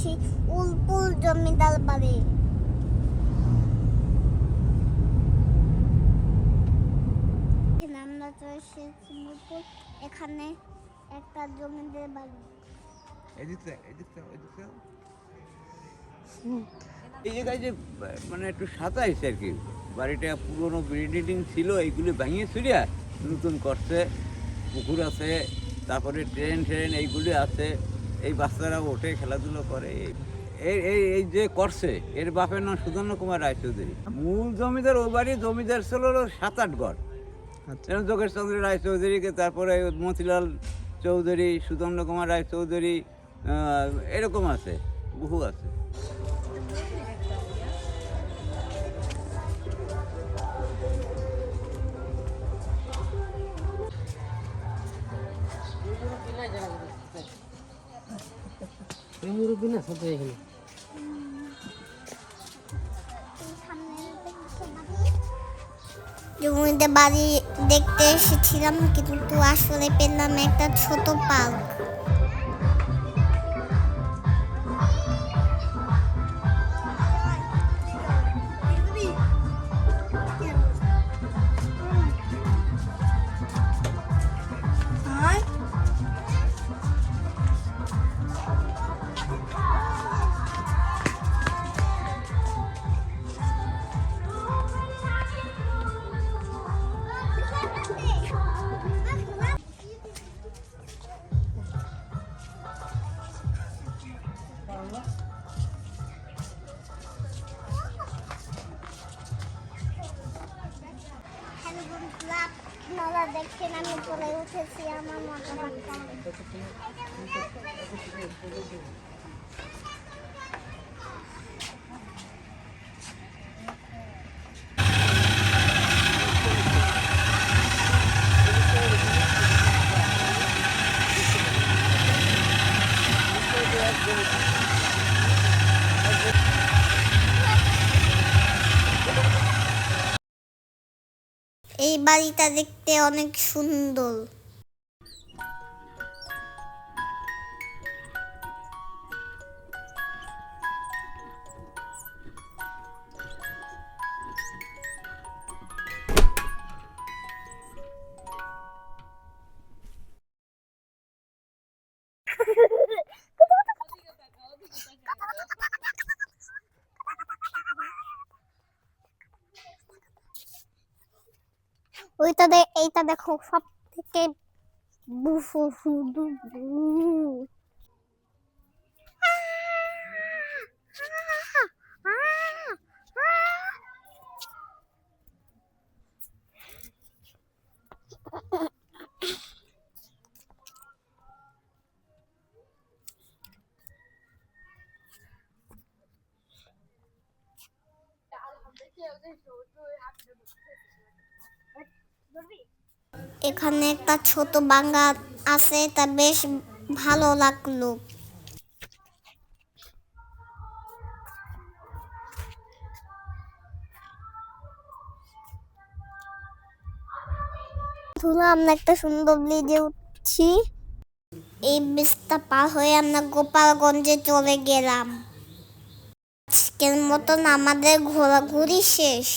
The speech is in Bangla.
এসেছি উলপুল জমিদার বাড়ি। এখানে আমরা তো এসেছি উলপুল এখানে একটা জমিদার বাড়ি। এদিকটা এদিকটা এদিকটা এই জায়গায় যে মানে একটু সাঁতাইছে আর কি বাড়িটা পুরনো বিল্ডিং ছিল এইগুলি ভাঙিয়ে চুরিয়া নতুন করছে পুকুর আছে তারপরে ট্রেন ট্রেন এইগুলি আছে। এই বাচ্চারা ওঠে খেলাধুলো করে এই এই এই যে করছে এর বাপের নাম সুধন্য কুমার রায়চৌধুরী মূল জমিদার ও বাড়ি জমিদার ছিল সাত আট ঘর। যেমন যোগেশ চন্দ্র রায়চৌধুরীকে তারপরে মতিলাল চৌধুরী সুদণ্ড কুমার রায়চৌধুরী এরকম আছে বহু আছে। এই না সাথে এখানে। জমিতে বাড়ি দেখতে এসেছিলাম কিন্তু আসলে পেলাম একটা ছোট পার্ক। আপনারা দেখছেন আমি পরে উঠেছি আমার মজা এই বাড়িটা দেখতে অনেক সুন্দর। ওইটা দে এইটা দেখো সব থেকে বুফু ফুদু এখানে একটা ছোট বাঙ্গা আছে, তা বেশ ভালো লাগল। ধরো আমরা একটা সুন্দর ব্রিজে উঠছি। এই ব্রিজটা পার হয়ে আমরা গোপালগঞ্জে চলে গেলাম। আজকের মতন আমাদের ঘোরাঘুরি শেষ।